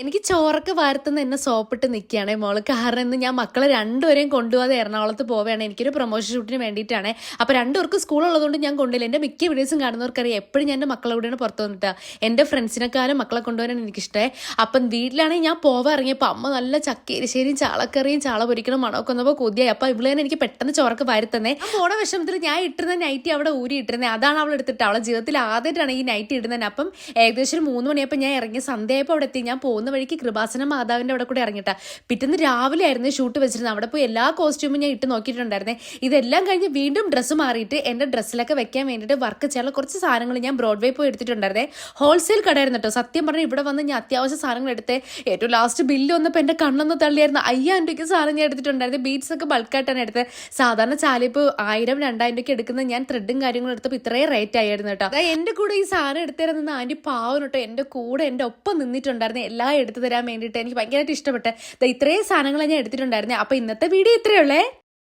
എനിക്ക് ചോറൊക്കെ വാർത്തുന്ന എന്നെ സോപ്പിട്ട് നിൽക്കുകയാണേ മോൾ. കാരണം ഇന്ന് ഞാൻ മക്കളെ രണ്ടുപേരെയും കൊണ്ടുപോകാതെ എറണാകുളത്ത് പോവുകയാണ്. എനിക്കൊരു പ്രൊമോഷൻ ഷൂട്ടിന് വേണ്ടിയിട്ടാണ്. അപ്പോൾ രണ്ടുപേർക്ക് സ്കൂളുള്ളതുകൊണ്ട് ഞാൻ കൊണ്ടില്ല എന്റെ മിക്ക വീഡിയോസും കാണുന്നവർക്കറിയാം. എപ്പോഴും ഞാൻ എന്റെ മക്കളെ കൂടെയാണ് പുറത്തു വന്നിട്ട്. എന്റെ ഫ്രണ്ട്സിനെക്കാളും മക്കളെ കൊണ്ടുപോകാനാണ് എനിക്കിഷ്ടേ അപ്പം വീട്ടിലാണെങ്കിൽ ഞാൻ പോവാൻ ഇറങ്ങിയപ്പോൾ അമ്മ നല്ല ചക്കേരിശ്ശേരിയും ചാളക്കറിയും ചാള പൊരിക്കണം മണമൊക്കെ വന്നപ്പോൾ കൊതിയായി. അപ്പോൾ ഇവിടെ തന്നെ എനിക്ക് പെട്ടെന്ന് ചോറൊക്കെ വാരത്തന്നേ. ഓണ വിഷമത്തിൽ ഞാൻ ഇട്ടിരുന്ന നൈറ്റി അവിടെ ഊരി ഇട്ടിരുന്നത് അതാണ് അവൾ എടുത്തിട്ട്. അവളെ ജീവിതത്തിൽ ആദ്യമായിട്ടാണ് ഈ നൈറ്റി ഇടുന്നത് അപ്പം ഏകദേശം ഒരു മൂന്ന് മണിയപ്പോൾ ഞാൻ ഇറങ്ങി. സന്ധ്യയപ്പോൾ അവിടെ എത്തി. ഞാൻ പോകുന്ന വഴിക്ക് കൃപാസന മാതാവിന്റെ അവിടെ കൂടെ ഇറങ്ങിട്ട പിറ്റേന്ന് രാവിലെ ആയിരുന്നു ഷൂട്ട് വെച്ചിരുന്നത്. അവിടെ പോയി എല്ലാ കോസ്റ്റ്യൂമും ഞാൻ ഇട്ട് നോക്കിയിട്ടുണ്ടായിരുന്നേ. ഇതെല്ലാം കഴിഞ്ഞ് വീണ്ടും ഡ്രസ്സ് മാറിയിട്ട് എന്റെ ഡ്രസ്സിലൊക്കെ വെക്കാൻ വേണ്ടിയിട്ട് വർക്ക് ചെയ്യാനുള്ള കുറച്ച് സാധനങ്ങൾ ഞാൻ ബ്രോഡ്വേ പോയി എടുത്തിട്ടുണ്ടായിരുന്നേ. ഹോൾസെയിൽ കടയായിരുന്നു കേട്ടോ. സത്യം പറഞ്ഞാൽ ഇവിടെ വന്ന് ഞാൻ അത്യാവശ്യ സാധനങ്ങൾ എടുത്ത്. ഏറ്റവും ലാസ്റ്റ് ബില്ല് വന്നപ്പോൾ എന്റെ കണ്ണൊന്ന് തള്ളിയായിരുന്നു. അയ്യായിരം രൂപയ്ക്ക് സാധനം ഞാൻ എടുത്തിട്ടുണ്ടായിരുന്നു. ബീറ്റ്സ് ഒക്കെ ബൾക്കായിട്ടാണ് എടുത്തത് സാധാരണ ചാലിപ്പ് ആയിരം രണ്ടായിരം രൂപയ്ക്ക് എടുക്കുന്ന ഞാൻ ത്രെഡും കാര്യങ്ങളും എടുത്തപ്പോൾ ഇത്രയും റേറ്റ് ആയിരുന്നു കേട്ടോ. എന്റെ കൂടെ ഈ സാധനം എടുത്തിരുന്ന ആന്റി പാവം കേട്ടോ. എന്റെ കൂടെ എന്റെ ഒപ്പം നിന്നിട്ടുണ്ടായിരുന്നു. എല്ലാം എടുത്തു തരാൻ വേണ്ടിയിട്ട് എനിക്ക് ഭയങ്കരമായിട്ട് ഇഷ്ടപ്പെട്ട് ഇത്രയും സാധനങ്ങൾ ഞാൻ എടുത്തിട്ടുണ്ടായിരുന്നേ. അപ്പോൾ ഇന്നത്തെ വീഡിയോ ഇത്രയേ ഉള്ളേ.